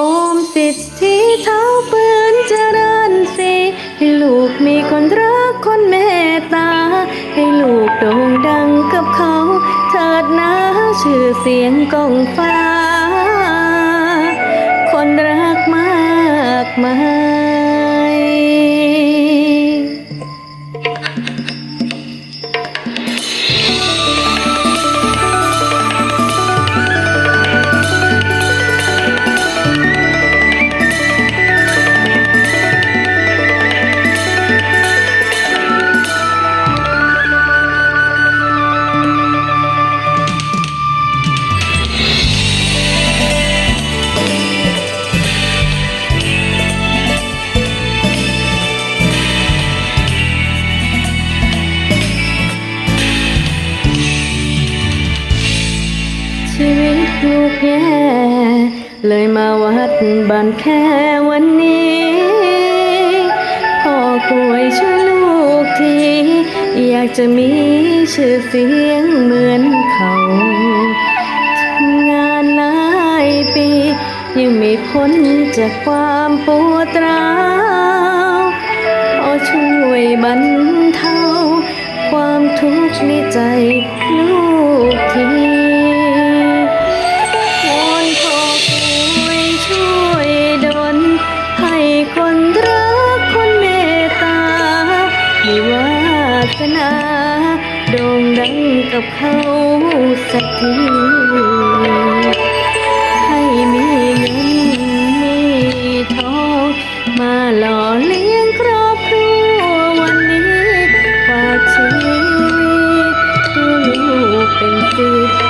โอมสิทธิเท้าปืนเจริญสีให้ลูกมีคนรักคนเมตตา ให้ลูกโด่งดังกับเขา เถิดนะชื่อเสียงก้องฟ้า คนรักมากมาย ลูกแย่เลยมาวัดบ้านแค่วันนี้พ่อกลวยช่วยลูกที อยากจะมีชื่อเสียงเหมือนเขาทำงานหลายปี ยังไม่พ้นจากความปวดร้าวขอช่วยบรรเทาความทุกข์ในใจลูกที กับเขาสักทีให้มีเงินมีทองมาหล่อเลี้ยงครอบครัววันนี้ฝากชีวิตให้ลูกเป็นสิท